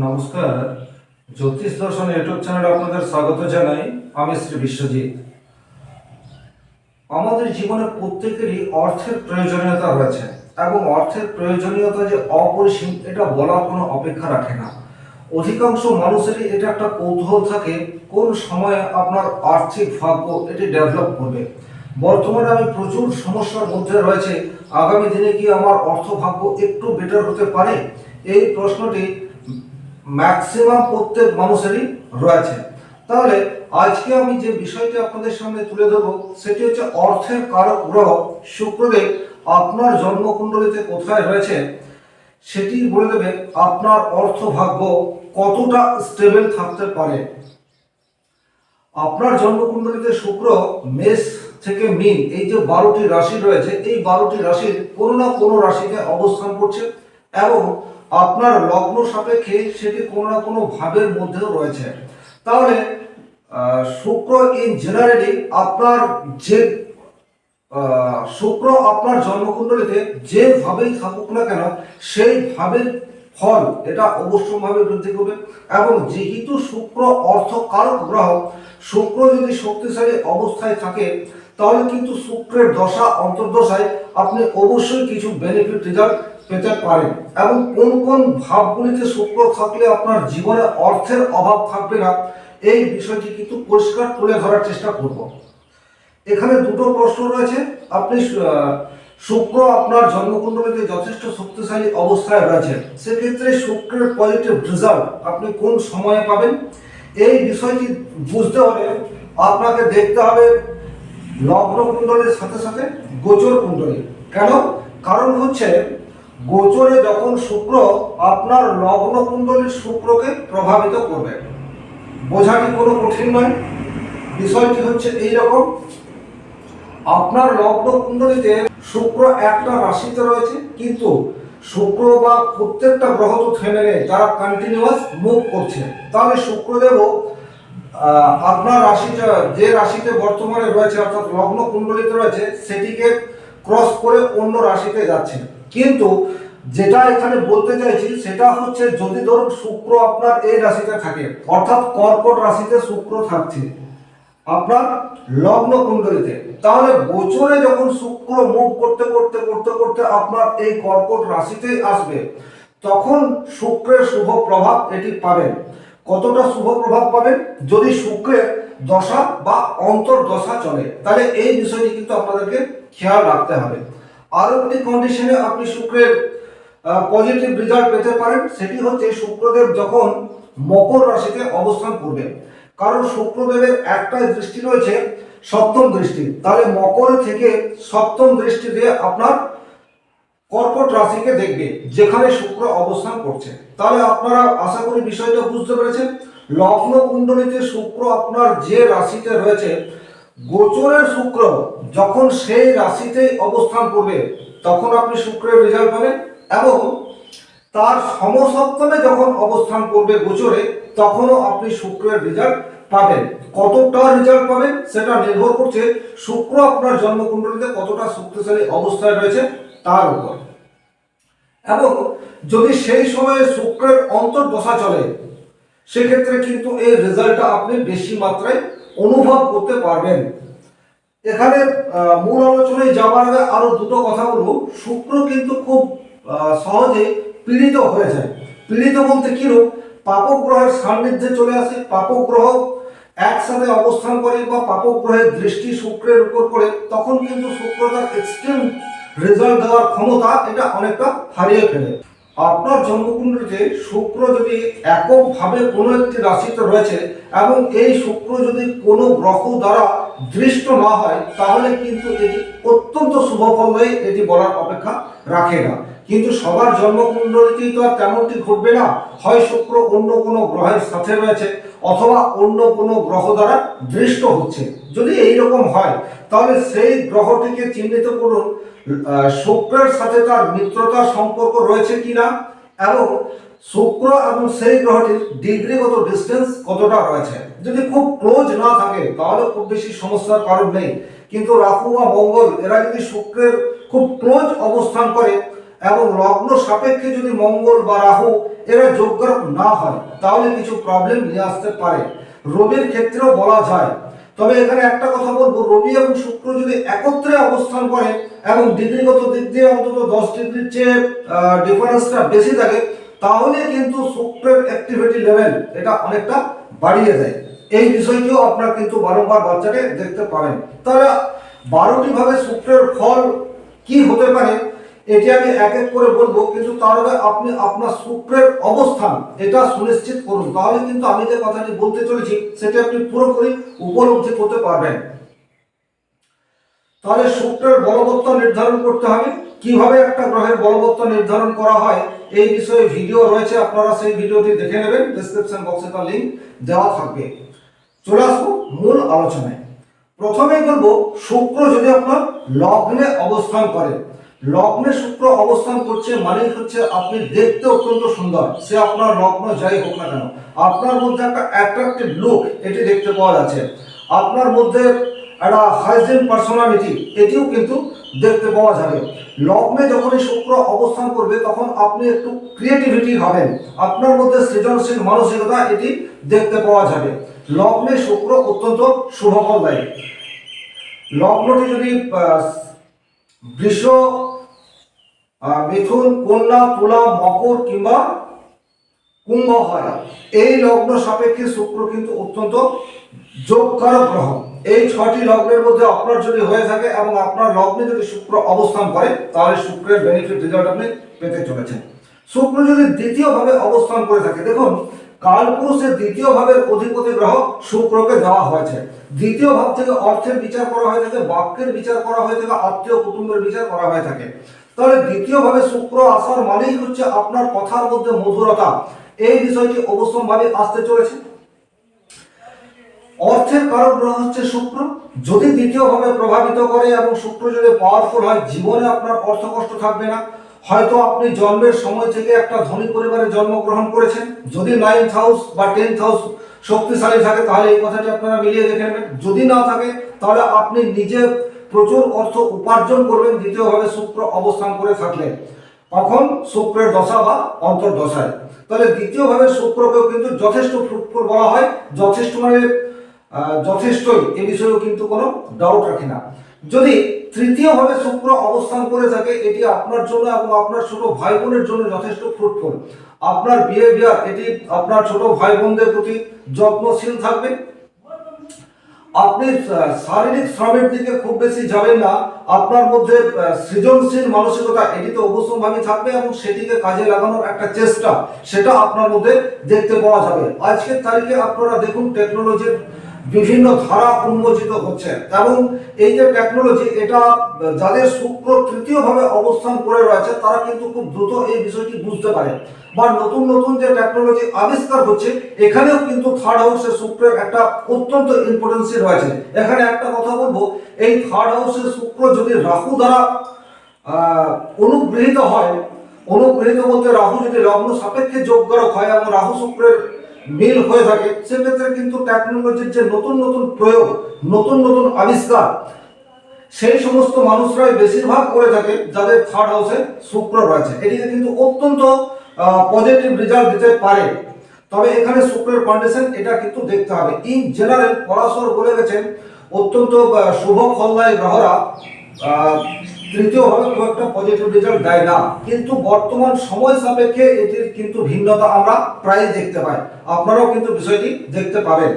নমস্কার। জ্যোতিষ দর্শন ইউটিউব চ্যানেলে আপনাদের স্বাগত জানাই। আমি শ্রী বিশ্বজিৎ। আমাদের জীবনে প্রত্যেকেরই অর্থের প্রয়োজনীয়তা রয়েছে এবং অর্থের প্রয়োজনীয়তা যে অপরিসীম, এটা বলার কোনো অপেক্ষা রাখে না। অধিকাংশ মানুষেরই এটা একটা কৌতূহল থাকে, কোন সময়ে আপনার আর্থিক ভাগ্য এটি ডেভেলপ করবে। বর্তমানে আমি প্রচুর সমস্যার মধ্যে রয়েছে। আগামী দিনে কি আমার অর্থ ভাগ্য একটু বেটার হতে পারে? এই প্রশ্নটি ম্যাক্সিমাম প্রত্যেক মানুষেরই রয়েছে। তাহলে আজকে আমি যে বিষয়টি আপনাদের সামনে তুলে ধরবো, সেটি হচ্ছে অর্থের কারক গ্রহ শুক্রদেব আপনার জন্মকুণ্ডলিতে কোথায় রয়েছে, সেটি বলে দেবে আপনার অর্থ ভাগ্য কতটা স্টেবল থাকতে পারে। আপনার জন্মকুণ্ডলিতে শুক্র মেষ থেকে মিন, এই যে বারোটি রাশি রয়েছে, এই বারোটি রাশির কোনো না কোনো রাশিতে অবস্থান করছে এবং আপনার লগ্ন সাপেক্ষে সেটি কোনো না কোনো ভাবের মধ্যেও রয়েছে। তাহলে শুক্র ইন জেনারেলি আপনার যে শুক্র আপনার জন্মকুণ্ডলিতে যেভাবেই থাকুক না কেন, সেই ভাবের ফল এটা অবশ্যভাবে বৃদ্ধি করবে এবং যেহেতু শুক্র অর্থ কারক গ্রহ, শুক্র যদি শক্তিশালী অবস্থায় থাকে, তাহলে কিন্তু শুক্রের দশা, অন্তর্দশায় আপনি অবশ্যই কিছু বেনিফিট রেজাল্ট পেতে পারেন এবং কোন কোন ভাবগুলিতে শুক্র থাকলে আপনার জীবনে অর্থের অভাব থাকবে না, এই বিষয়টি কিন্তু পরিষ্কার তুলে ধরার চেষ্টা করব। এখানে দুটো প্রশ্ন রয়েছে। আপনি শুক্র আপনার জন্মকুণ্ডলীতে যথেষ্ট শক্তিশালী অবস্থায় রয়েছে। সেক্ষেত্রে শুক্রের পজিটিভ রেজাল্ট আপনি কোন সময়ে পাবেন? এই বিষয়টি বুঝতে হলে আপনাকে দেখতে হবে লগ্ন কুণ্ডলীর সাথে সাথে গোচর কুণ্ডলী কেন? কারণ হচ্ছে গোচরে যখন শুক্র আপনার লগ্ন কুণ্ডলীর শুক্রকে প্রভাবিত করবে। বোঝাটি কোনো কঠিন নয়? বিষয়টি হচ্ছে এই রকম। আপনার লগ্ন কুণ্ডলীতে শুক্র একটা রাশিতে রয়েছে কিন্তু শুক্র বা প্রত্যেকটা গ্রহ তো থেমে নেই তারা কন্টিনিউয়াস মুভ করছে। তাহলে শুক্রদেবও আহ, আপনার রাশিটা যে রাশিতে বর্তমানে রয়েছে অর্থাৎ লগ্ন কুণ্ডলিতে রয়েছে সেটিকে ক্রস করে অন্য রাশিতে যাচ্ছে। কিন্তু যেটা এখানে বলতে চাইছি, সেটা হচ্ছে যদি ধরুন শুক্র আপনার এই রাশিতে থাকে, অর্থাৎ কর্কট রাশিতে শুক্র থাকছে, আপনার লগ্ন কুণ্ডলিতে, তাহলে গোচরে যখন শুক্র মুভ করতে করতে করতে করতে আপনার এই কর্কট রাশিতে আসবে, তখন শুক্রের শুভ প্রভাব এটি পাবেন। কতটা শুভ প্রভাব পাবেন? যদি শুক্রের দশা বা অন্তর্দশা চলে, তাহলে এই বিষয়টি কিন্তু আপনাদেরকে খেয়াল রাখতে হবে। আরও একটি কন্ডিশনে আপনি শুক্রের পজিটিভ রেজাল্ট পেতে পারেন। সেটি হচ্ছে শুক্রদেব যখন মকর রাশিতে অবস্থান করবেন। কারণ শুক্রদেবের একটাই দৃষ্টি রয়েছে সপ্তম দৃষ্টি। তাহলে মকর থেকে সপ্তম দৃষ্টি দিয়ে আপনার কর্কট রাশিকে দেখবে, যেখানে শুক্র অবস্থান করছে। তাহলে আপনারা আশা করি বিষয়টা বুঝতে পেরেছেন। লগ্ন কুণ্ডলিতে শুক্র আপনার যে রাশিতে রয়েছে গোচরের শুক্র যখন সেই রাশিতে অবস্থান করবে, তখন আপনি শুক্রের রেজাল্ট পাবেন এবং তার সমসপ্তমে যখন অবস্থান করবে গোচরে, তখনও আপনি শুক্রের রেজাল্ট পাবেন। কতটা রেজাল্ট পাবেন সেটা নির্ভর করছে শুক্র আপনার জন্মকুণ্ডলিতে কতটা শক্তিশালী অবস্থায় রয়েছে তার উপর। এবং যদি সেই সময়ে শুক্রের অন্তর্দশা চলে, সেক্ষেত্রে কিন্তু এই রেজাল্টটা আপনি বেশি মাত্রায় অনুভব করতে পারবেন। এখানে মূল আলোচনায় যাওয়ার আগে আরও দুটো কথা বলব। শুক্র কিন্তু খুব সহজে পীড়িত হয়ে যায়। পীড়িত বলতে কিরূপ পাপক গ্রহের সান্নিধ্যে চলে আসে। পাপক গ্রহ একসাথে অবস্থান করে বা পাপক গ্রহের দৃষ্টি শুক্রের উপর করে তখন কিন্তু শুক্র তার এক্সট্রিম রেজাল্ট দেওয়ার ক্ষমতা এটা অনেকটা হারিয়ে ফেলে। আপনার জন্মকুণ্ডলীতে শুক্র যদি এককভাবে কোনো একটি রাশিতে রয়েছে এবং এই শুক্র যদি কোনো গ্রহ দ্বারা দৃষ্ট না হয়, তাহলে কিন্তু এটি অত্যন্ত শুভ ফল হয়ে এটি বলার অপেক্ষা রাখে না। কিন্তু সবার জন্মকুণ্ডলীতেই তো আর তেমনটি ঘটবে না। হয় শুক্র অন্য কোনো গ্রহের সাথে রয়েছে, অথবা অন্য কোনো গ্রহ দ্বারা দৃষ্ট হচ্ছে। যদি এই রকম হয়, তাহলে সেই গ্রহটিকে চিহ্নিত করুন শুক্রের সাথে তার মিত্রতার সম্পর্ক রয়েছে কিনা, এবং শুক্র এবং সেই গ্রহটির ডিগ্রিগত ডিস্টেন্স কতটা রয়েছে? যদি খুব ক্লোজ না থাকে, তাহলে খুব বেশি সমস্যার কারণ নেই। কিন্তু রাহু বা মঙ্গল, এরা যদি শুক্রের খুব ক্লোজ অবস্থান করে এবং লগ্ন সাপেক্ষে যদি মঙ্গল বা রাহু এরা যোগ্যরক না হয়, তাহলে কিছু প্রবলেম নিয়ে আসতে পারে। রবির ক্ষেত্রেও বলা যায়। তবে এখানে একটা কথা বলব, রবি এবং শুক্র যদি একত্রে অবস্থান করে এবং ডিগ্রিগত দিক দিয়ে অন্তত দশ ডিগ্রির চেয়ে ডিফারেন্সটা বেশি থাকে তাহলে কিন্তু শুক্রের অ্যাক্টিভিটি লেভেল এটা অনেকটা বাড়িয়ে দেয়। এই বিষয়টিও আপনার কিন্তু বারংবার বাচ্চাকে দেখতে পাবেন। তাহলে বারোটি ভাবে শুক্রের ফল কি হতে পারে, এটি আমি এক এক করে বলব, কিন্তু তার আগে আপনি আপনার শুক্রের অবস্থান এটা সুনিশ্চিত করুন। তাহলে কিন্তু আমি যে কথাটি বলতে চলেছি, সেটা আপনি পুরোপুরি উপলব্ধি করতে পারবেন। তাহলে শুক্রের বলবত্ত নির্ধারণ করতে হবে। কীভাবে একটা গ্রহের বলবত্ত নির্ধারণ করা হয় এই বিষয়ে ভিডিও রয়েছে, আপনারা সেই ভিডিওটি দেখে নেবেন ডেসক্রিপশন বক্সে তার লিঙ্ক দেওয়া থাকবে। চলে আসব মূল আলোচনায়। প্রথমে বলব, শুক্র যদি আপনার লগ্নে অবস্থান করে, লগ্নে শুক্র অবস্থান করছে মানে হচ্ছে আপনি দেখতে অত্যন্ত সুন্দর, সে আপনার লগ্ন যাই হোক না কেন, আপনার মধ্যে একটা অ্যাট্রাক্টিভ লুক এটি দেখতে পাওয়া যাচ্ছে। আপনার মধ্যে একটা হাইজিন পার্সোনালিটি এটিও কিন্তু দেখতে পাওয়া যাবে। লগ্নে যখনই শুক্র অবস্থান করবে, তখন আপনি একটু ক্রিয়েটিভিটি হবেন আপনার মধ্যে সৃজনশীল মানসিকতা এটি দেখতে পাওয়া যাবে। লগ্নে শুক্র অত্যন্ত শুভফল দেয়। লগ্নটি যদি বৃষ মিথুন, কন্যা, তুলা, মকর কিংবা কুম্ভ হয়। এই লগ্ন সাপেক্ষে শুক্র কিন্তু অত্যন্ত যোগকারক গ্রহ। এই ছটি লগ্নের মধ্যে আপনার যদি হয়ে থাকে এবং আপনার লগ্নে যদি শুক্র অবস্থান করে, তাহলে শুক্রের বেনিফিট রেজাল্ট আপনি পেতে চলেছেন। শুক্র যদি দ্বিতীয় ভাবে অবস্থান করে থাকে, দেখুন, কালপুরুষের দ্বিতীয় ভাবের অধিপতি গ্রহ শুক্রকে দেওয়া হয়েছে। দ্বিতীয় ভাব থেকে অর্থের বিচার করা হয়ে থাকে, বাক্যের বিচার করা হয়ে থাকে, আত্মীয় কুটুম্বের বিচার করা হয়ে থাকে। তাহলে দ্বিতীয় ভাবে শুক্র আসার মানেই হচ্ছে আপনার কথার মধ্যে মধুরতা। এই বিষয়টি অবশ্যম্ভাবে আসতে চলেছে। অর্থের কারক গ্রহ হচ্ছে শুক্র। যদি দ্বিতীয়ভাবে প্রভাবিত করে এবং শুক্র যদি পাওয়ারফুল হয়, জীবনে আপনার অর্থ কষ্ট থাকবে না। হয়তো আপনি জন্মের সময় থেকে একটা ধনী পরিবারে জন্মগ্রহণ করেছেন। যদি নাইন্থ হাউস বা টেন্থ হাউস শক্তিশালী থাকে, তাহলে এই কথাটি আপনারা মিলিয়ে দেখে নেবেন। যদি না থাকে, তাহলে আপনি নিজে প্রচুর অর্থ উপার্জন করবেন। দ্বিতীয়ভাবে শুক্র অবস্থান করে থাকলে কখন শুক্রের দশা বা অন্তর্দশায়। তাহলে দ্বিতীয়ভাবে শুক্রকেও কিন্তু যথেষ্ট ফ্রুটফুল বলা হয়, যথেষ্ট মানে যথেষ্টই। এ বিষয়েও কিন্তু কোনো ডাউট রাখে না। যদি তৃতীয়ভাবে শুক্র অবস্থান করে থাকে, এটি আপনার জন্য এবং আপনার ছোট ভাই বোনের জন্য যথেষ্ট ফ্রুটফুল আপনার বিহেভিয়ার এটি আপনার ছোট ভাই বোনদের প্রতি যত্নশীল থাকবে। আপনি শারীরিক শ্রমের দিকে খুব বেশি যাবেন না। আপনার মধ্যে সৃজনশীল মানসিকতা এটি তো অবশ্যভাবে থাকবে এবং সেটিকে কাজে লাগানোর একটা চেষ্টা, সেটা আপনার মধ্যে দেখতে পাওয়া যাবে। আজকের তারিখে আপনারা দেখুন টেকনোলজির বিভিন্ন ধারা উন্মোচিত হচ্ছে। এবং এই যে টেকনোলজি এটা যাদের শুক্র তৃতীয়ভাবে অবস্থান করে রয়েছে, তারা কিন্তু খুব দ্রুত এই বিষয়টি বুঝতে পারে। বা নতুন নতুন যে টেকনোলজি আবিষ্কার হচ্ছে, এখানেও কিন্তু থার্ড হাউসে শুক্রের একটা অত্যন্ত ইম্পর্টেন্সি রয়েছে। এখানে একটা কথা বলব, এই থার্ড হাউসে শুক্র যদি রাহু দ্বারা অনুগৃহীত হয়, অনুগৃহীত বলতে রাহু যদি লগ্ন সাপেক্ষে যোগকারক হয় এবং রাহু শুক্রের মিল হয়ে থাকে সেক্ষেত্রে কিন্তু টেকনোলজির যে নতুন নতুন প্রয়োগ, নতুন নতুন আবিষ্কার, সেই সমস্ত মানুষরাই বেশিরভাগ করে থাকে যাদের থার্ড হাউসে শুক্র রয়েছে। এটিকে কিন্তু অত্যন্ত পজিটিভ রেজাল্ট দিতে পারে। তবে এখানে শুক্রের কন্ডিশন এটা কিন্তু দেখতে হবে। ইন জেনারেল পরাশর বলে গেছেন, অত্যন্ত শুভ ফলদায়ী গ্রহরা। তৃতীয়ভাবে খুব একটা পজিটিভ রেজাল্ট দেয় না। কিন্তু বর্তমান সময় সাপেক্ষে এটির কিন্তু ভিন্নতা আমরা প্রায় দেখতে পাই। আপনারাও কিন্তু বিষয়টি দেখতে পাবেন।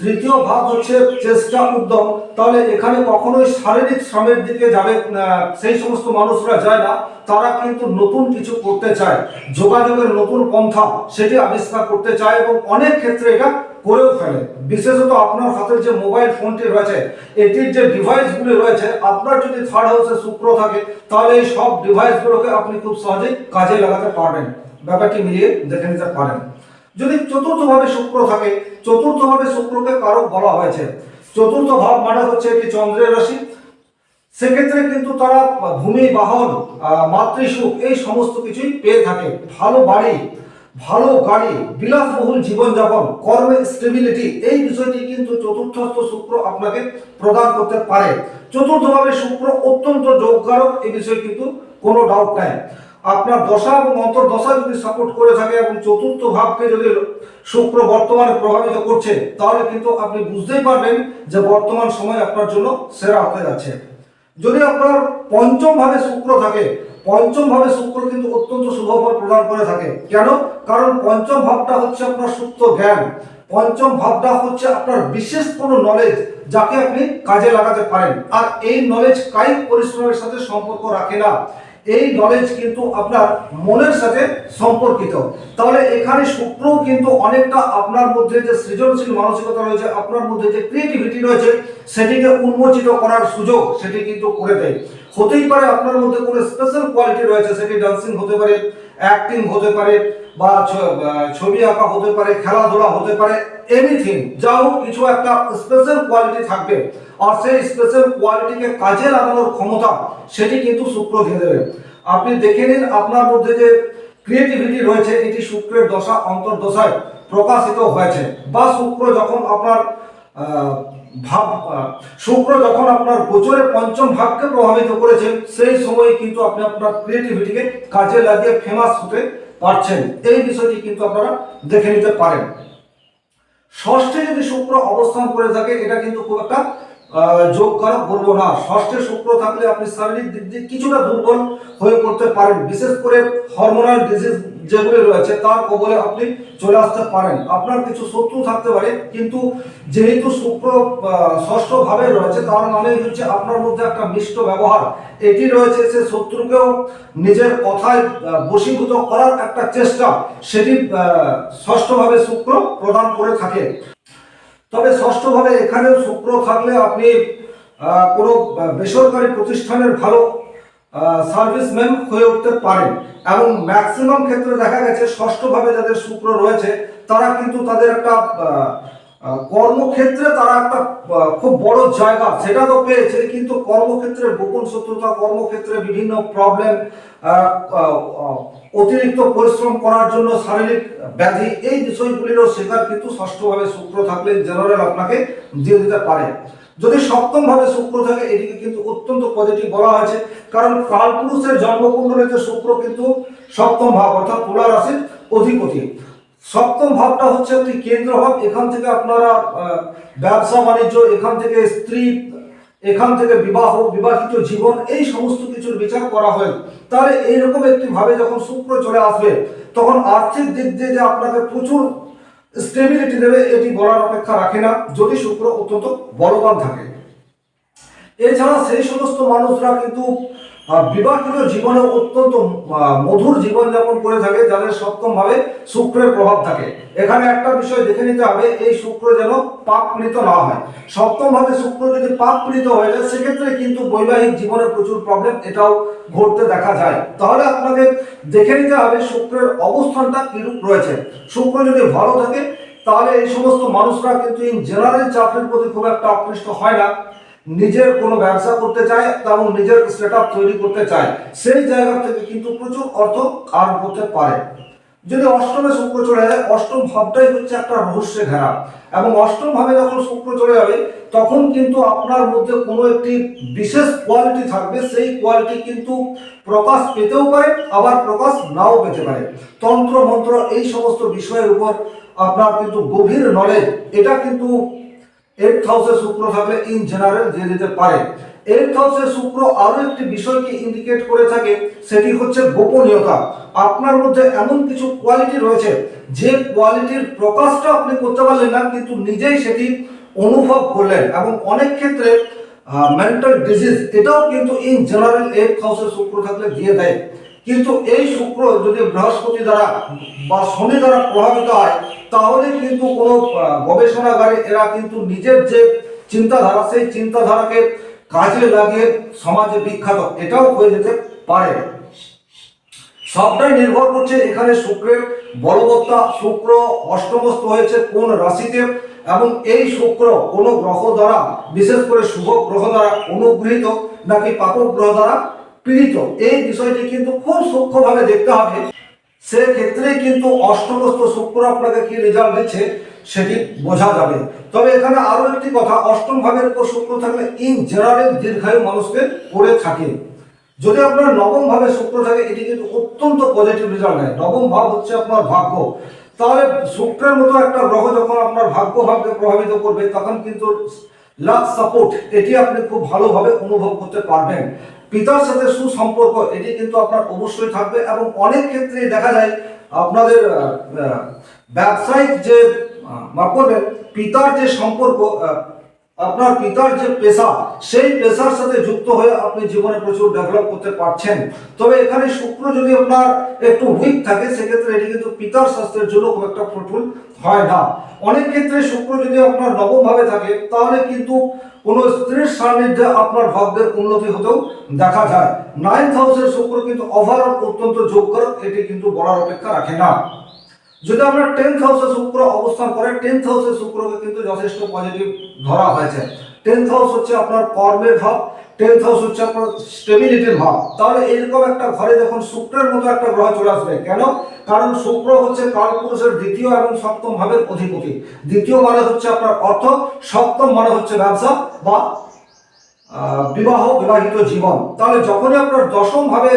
তৃতীয় ভাগ হচ্ছে চেষ্টা উদ্যম। তাহলে এখানে কখনোই শারীরিক শ্রমের দিকে যাবে সেই সমস্ত মানুষরা যায় না। তারা কিন্তু নতুন কিছু করতে চায়। যোগাযোগের নতুন পন্থা, সেটি আবিষ্কার করতে চায় এবং অনেক ক্ষেত্রে এটা করেও ফেলে। বিশেষত আপনার হাতের যে মোবাইল ফোনটি রয়েছে, এটির যে ডিভাইসগুলি রয়েছে, আপনার যদি থার্ড হাউসে শুক্র থাকে, তাহলে এই সব ডিভাইসগুলোকে আপনি খুব সহজেই কাজে লাগাতে পারবেন। ব্যাপারটি মিলিয়ে দেখে নিতে পারেন। যদি চতুর্থভাবে শুক্র থাকে, চতুর্থভাবে শুক্রকে কারক বলা হয়েছে। চতুর্থ ভাব মানে হচ্ছে এটি চন্দ্রের রাশি। সেক্ষেত্রে কিন্তু তারা ভূমি বাহন মাতৃসুখ, এই সমস্ত কিছুই পেয়ে থাকে। ভালো বাড়ি, ভালো গাড়ি, বিলাসবহুল জীবনযাপন, কর্মে স্টেবিলিটি এই বিষয়টি কিন্তু চতুর্থস্থ শুক্র আপনাকে প্রদান করতে পারে। চতুর্থভাবে শুক্র অত্যন্ত যোগকারক, এই বিষয়ে কিন্তু কোনো ডাউট নাই। আপনার দশা এবং অন্তর্দশা যদি সাপোর্ট করে থাকে এবং চতুর্থ ভাবকে যদি শুক্র বর্তমানে প্রভাবিত করছে, তাহলে কিন্তু আপনি বুঝতেই পারবেন যে বর্তমান সময় আপনার জন্য সেরা হতে যাচ্ছে। যদি আপনার পঞ্চম ভাবে শুক্র থাকে, পঞ্চম ভাবে শুক্র কিন্তু অত্যন্ত শুভ ফল প্রদান করে থাকে। কেন? কারণ পঞ্চম ভাবটা হচ্ছে আপনার সুপ্ত জ্ঞান। পঞ্চম ভাবটা হচ্ছে আপনার বিশেষ কোনো নলেজ যাকে আপনি কাজে লাগাতে পারেন। আর এই নলেজ কায়িক পরিশ্রমের সাথে সম্পর্ক রাখে না। এই নলেজ কিন্তু আপনার মনের সাথে সম্পর্কিত। তাহলে এখানে শুক্র কিন্তু অনেকটা আপনার মধ্যে যে সৃজনশীল মানসিকতা রয়েছে, আপনার মধ্যে যে ক্রিয়েটিভিটি রয়েছে, সেটিকে উন্মোচিত করার সুযোগ সেটি কিন্তু করে দেয়। হতেই পারে আপনার মধ্যে কোনো স্পেশাল কোয়ালিটি রয়েছে, সেটি ডান্সিং হতে পারে অ্যাক্টিং হতে পারে, বা ছবি আঁকা হতে পারে, খেলাধুলা হতে পারে এনিথিং যা হোক কিছু একটা স্পেশাল কোয়ালিটি থাকবে। আর সেই স্পেশাল কোয়ালিটিকে কাজে লাগানোর ক্ষমতা, সেটি কিন্তু শুক্র দিয়ে দেবে। আপনি দেখে নিন আপনার মধ্যে যে ক্রিয়েটিভিটি রয়েছে, এটি শুক্রের দশা, অন্তর্দশায় প্রকাশিত হয়েছে। বা শুক্র যখন আপনার ভাব শুক্র যখন আপনার গোচরে পঞ্চম ভাবকে প্রভাবিত করেছে সেই সময় কিন্তু আপনি আপনার ক্রিয়েটিভিটিকে কাজে লাগিয়ে ফেমাস হতে পারছেন। এই বিষয়টি কিন্তু আপনারা দেখে নিতে পারেন। ষষ্ঠে যদি শুক্র অবস্থান করে থাকে, এটা কিন্তু খুব একটা যোগ কারক বলব না। ষষ্ঠে শুক্র থাকলে আপনি শারীরিক দিক দিয়ে কিছুটা দুর্বল হয়ে পড়তে পারেন। বিশেষ করে হরমোনাল ডিজিজ যেগুলি রয়েছে তার কবলে আপনি চলে আসতে পারেন। আপনার কিছু শত্রু থাকতে পারে কিন্তু যেহেতু শুক্র আহ, ষষ্ঠ ভাবে রয়েছে তার মানে হচ্ছে আপনার মধ্যে একটা মিষ্ট ব্যবহার। এটি রয়েছে সে শত্রুকেও নিজের কথায় বশীভূত করার একটা চেষ্টা। সেটি ষষ্ঠভাবে শুক্র প্রদান করে থাকে। তবে ষষ্ঠভাবে এখানেও শুক্র থাকলে আপনি কোনো বেসরকারি প্রতিষ্ঠানের ভালো সার্ভিসম্যান হয়ে উঠতে পারেন। এবং ম্যাক্সিমাম ক্ষেত্রে দেখা গেছে ষষ্ঠভাবে যাদের শুক্র রয়েছে, তারা কিন্তু তাদের একটা কর্মক্ষেত্রে তারা একটা খুব বড় জায়গা, সেটা তো পেয়েছে, কিন্তু কর্মক্ষেত্রে গোপন শত্রুতা, কর্মক্ষেত্রে বিভিন্ন প্রবলেম অতিরিক্ত পরিশ্রম করার জন্য শারীরিক ব্যাধি, এই বিষয়গুলিরও শেখার কিন্তু ষষ্ঠভাবে শুক্র থাকলে জেনারেল আপনাকে দিয়ে দিতে পারে। যদি সপ্তম ভাবে শুক্র থাকে, এটিকে কিন্তু অত্যন্ত পজিটিভ বলা হয়েছে, কারণ কালপুরুষের জন্মকুণ্ডলিতে শুক্র কিন্তু সপ্তম ভাব, অর্থাৎ তুলা রাশির অধিপতি। সপ্তম ভাবটা হচ্ছে একটি কেন্দ্র ভাব এখান থেকে আপনারা ব্যবসা বাণিজ্য, এখান থেকে স্ত্রী, এখান থেকে বিবাহ, বিবাহিত জীবন, এই সমস্ত কিছুর বিচার করা হয়। তাহলে এইরকম একটি ভাবে যখন শুক্র চলে আসবে, তখন আর্থিক দিক দিয়ে যে আপনাকে প্রচুর স্টেবিলিটি দেবে, এটি বলার অপেক্ষা রাখে না। যদি শুক্র অত্যন্ত বলবান থাকে। এছাড়া সেই সমস্ত মানুষরা কিন্তু বিবাহিত জীবনে অত্যন্ত মধুর জীবনযাপন করে থাকে, যাদের সপ্তম ভাবে শুক্রের প্রভাব থাকে। এখানে একটা বিষয় দেখে নিতে হবে, এই শুক্র যেন পাপ পীড়িত না হয়। সপ্তম ভাবে শুক্র যদি পাপ পীড়িত হয়ে যায়, সেক্ষেত্রে কিন্তু বৈবাহিক জীবনে প্রচুর প্রবলেম এটাও ঘটতে দেখা যায়। তাহলে আপনাকে দেখে নিতে হবে, শুক্রের অবস্থানটা কিরূপ রয়েছে। শুক্র যদি ভালো থাকে, তাহলে এই সমস্ত মানুষরা কিন্তু ইন জেনারেল চাকরির প্রতি খুব একটা আকৃষ্ট হয় না। নিজের কোনো ব্যবসা করতে চায় এবং নিজের সেট তৈরি করতে চায়, সেই জায়গা থেকে কিন্তু প্রচুর অর্থ আর্ন করতে পারে। যদি অষ্টমে শুক্র চলে যায়, অষ্টম ভাবটাই হচ্ছে একটা রহস্যে ঘেরা। এবং অষ্টম ভাবে যখন শুক্র চলে যাবে, তখন কিন্তু আপনার মধ্যে কোনো একটি বিশেষ কোয়ালিটি থাকবে, সেই কোয়ালিটি কিন্তু প্রকাশ পেতেও পারে, আবার প্রকাশ নাও পেতে পারে। তন্ত্র, মন্ত্র এই সমস্ত বিষয়ের উপর আপনার কিন্তু গভীর নলেজ এটা কিন্তু এইট হাউসে শুক্র থাকলে ইন জেনারেল দিয়ে দিতে পারে। এইট হাউসে শুক্র আরও একটি বিষয়কে ইন্ডিকেট করে থাকে, সেটি হচ্ছে গোপনীয়তা। আপনার মধ্যে এমন কিছু কোয়ালিটি রয়েছে, যে কোয়ালিটির প্রকাশটা আপনি করতে পারলেন না, কিন্তু নিজেই সেটি অনুভব করলেন। এবং অনেক ক্ষেত্রে মেন্টাল ডিজিজ এটাও কিন্তু ইন জেনারেল এইট হাউসে শুক্র থাকলে দিয়ে দেয়। কিন্তু এই শুক্র যদি বৃহস্পতি দ্বারা বা শনি দ্বারা প্রভাবিত হয় তাহলে কিন্তু কোনো গবেষণাগারে এরা কিন্তু নিজের যে চিন্তাধারা, সেই চিন্তাধারাকে কাজে লাগিয়ে সমাজে বিখ্যাত। এটাও হয়ে যেতে পারে। সবটাই নির্ভর করছে এখানে শুক্রের বলবত্তা। শুক্র অষ্টমস্ত হয়েছে কোন রাশিতে এবং এই শুক্র কোন গ্রহ দ্বারা, বিশেষ করে শুভ গ্রহ দ্বারা অনুগৃহীত নাকি পাপ গ্রহ দ্বারা পীড়িত? এই বিষয়টি কিন্তু খুব সূক্ষ্মভাবে দেখতে হবে। সেক্ষেত্রে কিন্তু অষ্টমস্ত শুক্র আপনাকে কি রেজাল্ট দিচ্ছে সেটি বোঝা যাবে। তবে এখানে আরও একটি কথা, অষ্টম ভাবের উপর শুক্র থাকলে ইন জেনারেল দীর্ঘায়ু মানুষকে পড়ে থাকে। যদি আপনার নবম ভাবে শুক্র থাকে, এটি কিন্তু অত্যন্ত পজিটিভ রেজাল্ট দেয় নবম ভাব হচ্ছে আপনার ভাগ্য। তাহলে শুক্রের মতো একটা গ্রহ যখন আপনার ভাগ্য ভাবকে প্রভাবিত করবে, তখন কিন্তু লাক সাপোর্ট এটি আপনি খুব ভালোভাবে অনুভব করতে পারবেন। পিতার সাথে সুসম্পর্ক, এটি কিন্তু আপনার অবশ্যই থাকবে এবং অনেক ক্ষেত্রে দেখা যায় আপনাদের ব্যবসায়িক যে মাফ করবেন, পিতার যে সম্পর্ক আপনার পিতার যে পেশা, সেই পেশার সাথে যুক্ত হয়ে আপনি জীবনে প্রচুর ডেভেলপ করতে পারছেন। তবে এখানে শুক্র যদি আপনার একটু উইক থাকে, সেক্ষেত্রে এটি কিন্তু পিতার স্বাস্থ্যের জন্য খুব একটা ফ্রুটফুল হয় না। অনেক ক্ষেত্রে শুক্র যদি আপনার নবম ভাবে থাকে, তাহলে কিন্তু কোনো স্ত্রীর সান্নিধ্যে আপনার ভাগ্যের উন্নতি হতেও দেখা যায়। নাইন্থ হাউসের শুক্র কিন্তু ওভারঅল অত্যন্ত যোগকারক এটি কিন্তু বলার অপেক্ষা রাখে না। যদি আমরা টেন্থ হাউসে শুক্র অবস্থান করে টেন্থ হাউসে শুক্রকে কিন্তু যথেষ্ট পজিটিভ ধরা হয়েছে। টেন্থ হাউস হচ্ছে আপনার কর্মের ভাব টেন্থ হাউস হচ্ছে আপনার স্টেবিলিটির ভাব। তাহলে এরকম একটা ঘরে যখন শুক্রের মতো একটা গ্রহ চলে আসবে, কেন? কারণ শুক্র হচ্ছে কালপুরুষের দ্বিতীয় এবং সপ্তম ভাবের অধিপতি। দ্বিতীয় মানে হচ্ছে আপনার অর্থ, সপ্তম মানে হচ্ছে ব্যবসা বা বিবাহ, বিবাহিত জীবন। তাহলে যখনই আপনার দশম ভাবে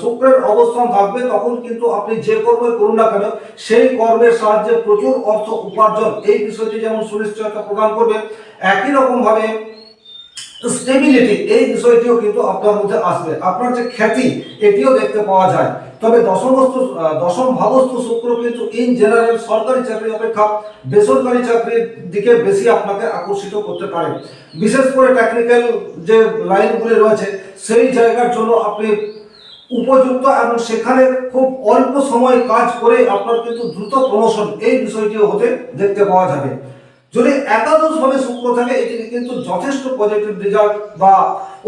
শুক্রের অবস্থান থাকবে, তখন কিন্তু আপনি যে কর্মই করুন না কেন, সেই কর্মের সাহায্যে প্রচুর অর্থ উপার্জন। এই বিষয়টি যেমন সুনিশ্চয়তা প্রদান করবে, একই রকম ভাবে স্টেবিলিটি এই বিষয়টিও কিন্তু আপনার মধ্যে আসবে। আপনার যে খ্যাতি, এটিও দেখতে পাওয়া যায়। তবে দশমস্থ দশম ভাবস্থ শুক্র কিন্তু ইন জেনারেল সরকারি চাকরি অপেক্ষা বেসরকারি চাকরির দিকে বেশি আপনাকে আকর্ষিত করতে পারে। বিশেষ করে টেকনিক্যাল যে লাইনগুলি রয়েছে, সেই জায়গার জন্য আপনি উপযুক্ত এবং সেখানে খুব অল্প সময় কাজ করে আপনার কিন্তু দ্রুত প্রমোশন এই বিষয়টিও হতে দেখতে পাওয়া যাবে। যদি একাদশ ভাবে শুক্র থাকে, এটি কিন্তু যথেষ্ট পজিটিভ রেজাল্ট বা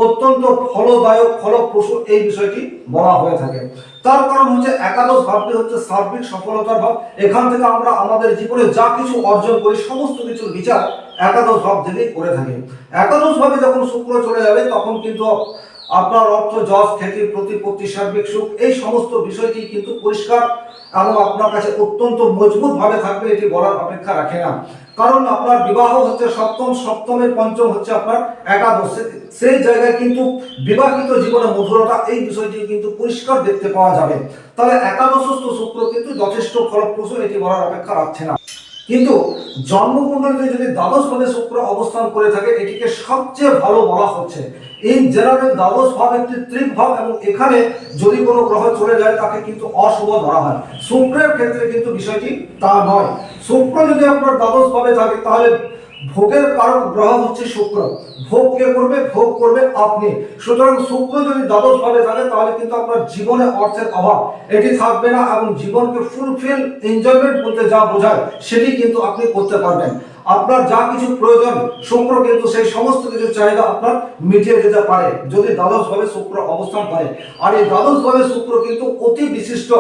অত্যন্ত ফলদায়ক, ফলপ্রসূ এই বিষয়টি বলা হয়ে থাকে। তার কারণ হচ্ছে একাদশ ভাবটি হচ্ছে সার্বিক সফলতার ভাব। এখান থেকে আমরা আমাদের জীবনে যা কিছু অর্জন করি, সমস্ত কিছুর বিচার একাদশ ভাব থেকেই করে থাকি। একাদশ ভাবে যখন শুক্র চলে যাবে, তখন কিন্তু আপনার অর্থ যশ খ্যাতি প্রতিপত্তি সার্বিক সুখ, এই সমস্ত বিষয়টি কিন্তু পরিষ্কার এবং আপনার কাছে অত্যন্ত মজবুত ভাবে থাকবে, এটি বলার অপেক্ষা রাখে না। কারণ আপনার বিবাহ হচ্ছে সপ্তম সপ্তমের পঞ্চম হচ্ছে আপনার একাদশ। সেই জায়গায় কিন্তু বিবাহিত জীবনে মধুরতা, এই বিষয়টি কিন্তু পরিষ্কার দেখতে পাওয়া যাবে। তাহলে একাদশস্থ শুক্র কিন্তু যথেষ্ট ফলপ্রসূ, এটি বলার অপেক্ষা রাখছে না। কিন্তু জন্মকুণ্ডলীতে যদি দ্বাদশ ভাবে শুক্র অবস্থান করে থাকে, এটিকে সবচেয়ে ভালো বলা হচ্ছে। এই জেনারেল দ্বাদশ ভাব একটি ত্রিক ভাব এবং এখানে যদি কোনো গ্রহ চলে যায়, তাকে কিন্তু অশুভ ধরা হয়। শুক্রের ক্ষেত্রে কিন্তু বিষয়টি তা নয়। শুক্র যদি আপনার দ্বাদশ ভাবে থাকে, তাহলে ভোগের কারণ গ্রহ হচ্ছে শুক্র। ভোগ কে করবে, ভোগ করবে আপনি। সুতরাং শুক্র যদি দ্বাদশ ভাবে থাকে তাহলে কিন্তু আপনার জীবনে অর্থের অভাব। এটি থাকবে না এবং জীবনকে ফুলফিল এনজয়মেন্ট বলতে যা বোঝায়, সেটি কিন্তু আপনি করতে পারবেন। আপনার যা কিছু প্রয়োজন শুক্র কিন্তু সেই সমস্ত কিছু চাহিদা আপনার মিটিয়ে দিতে পারে। যদি দ্বাদশ ভাবে শুক্র অবস্থান করে। আর এই দ্বাদশ ভাবে শুক্র কিন্তু অতি বিশিষ্ট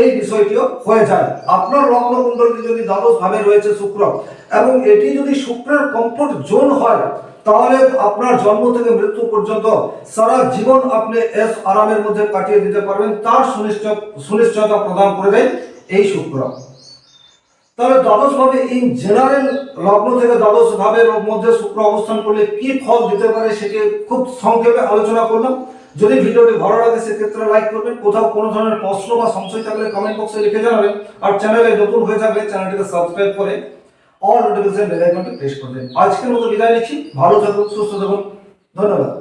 এই বিষয়টিও হয়ে যায়। আপনার লগ্ন কুণ্ডলীতে যদি দ্বাদশ ভাবে রয়েছে শুক্র, এবং এটি যদি শুক্রের কমফোর্ট জোন হয়, তাহলে আপনার জন্ম থেকে মৃত্যু পর্যন্ত সারা জীবন আপনি এস আরামের মধ্যে কাটিয়ে দিতে পারবেন। তার সুনিশ্চয় সুনিশ্চয়তা প্রদান করে দেয় এই শুক্র। তাহলে দ্বাদশ ভাবে ইন জেনারেল লগ্ন থেকে দ্বাদশ ভাবের মধ্যে শুক্র অবস্থান করলে কি ফল দিতে পারে সেটি খুব সংক্ষেপে আলোচনা করলাম। যদি ভিডিওটি ভালো লাগে সেক্ষেত্রে লাইক করবেন। কোথাও কোনো ধরনের প্রশ্ন বা সংশয় থাকলে কমেন্ট বক্সে লিখে জানাবেন। আর চ্যানেলে নতুন হয়ে থাকলে চ্যানেলটিকে সাবস্ক্রাইব করে অল নোটিফিকেশন বেল আইকনটি প্রেস করবেন আজকের মতো বিদায় নিচ্ছি। ভালো থাকুন, সুস্থ থাকুন। ধন্যবাদ।